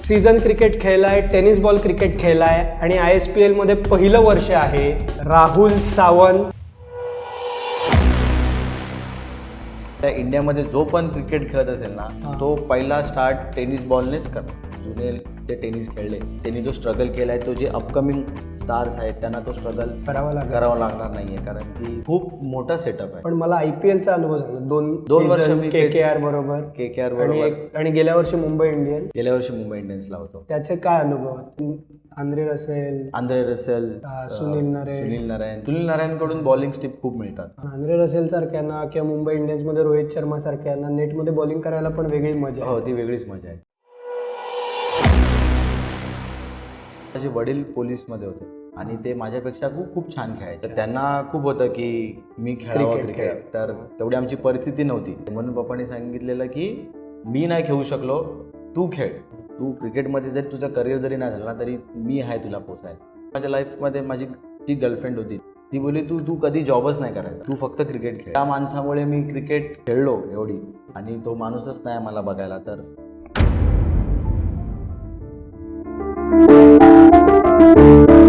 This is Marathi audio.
सीझन क्रिकेट खेळलाय टेनिस बॉल क्रिकेट खेळलाय आणि आय एस पी एलमध्ये पहिलं वर्ष आहे राहुल सावंत त्या इंडियामध्ये जो पण क्रिकेट खेळत असेल ना. तो पहिला स्टार्ट टेनिस बॉलनेच करतो जुने ते टेनिस खेळले. त्यांनी जो स्ट्रगल केलाय तो जे अपकमिंग स्टार्स आहेत त्यांना तो स्ट्रगल करावा लागेल करावा लागणार नाहीये. कारण की खूप मोठा सेटअप आहे. पण मला आय पी एलचा अनुभव सांगा. दोन दोन वर्ष के के आर बरोबर के के आर आणि बरोबर. आणि गेल्या वर्षी मुंबई इंडियन. गेल्या वर्षी मुंबई इंडियन्सला होतो. त्याचे काय अनुभव? Andre Russell Andre Russell Sunil Narine. Sunil Narine. Sunil नारायणकडून bowling स्टिप खूप मिळतात. आंद्रे रसेल सारख्यांना किंवा मुंबई इंडियन्समध्ये रोहित शर्मा सारख्यांना नेटमध्ये बॉलिंग करायला पण वेगळी मजा आहे. हो ती वेगळीच मजा आहे. माझे वडील पोलीसमध्ये होते आणि ते माझ्यापेक्षा खूप खूप छान खेळायचे. तर त्यांना खूप होतं की मी खेळावं क्रिकेट. तर तेवढी आमची परिस्थिती नव्हती. म्हणून पप्पांनी सांगितलेलं की मी नाही खेळू शकलो तू खेळ. तू क्रिकेटमध्ये जरी तुझं करिअर जरी नाही झालं ना तरी मी आहे तुला पोचायला माझ्या लाईफमध्ये माझी जी गर्लफ्रेंड होती ती बोलली तू तू कधी जॉबच नाही करायचा. तू फक्त क्रिकेट खेळ. त्या माणसामुळे मी क्रिकेट खेळलो एवढी. आणि तो माणूसच नाही मला बघायला. तर Thank you.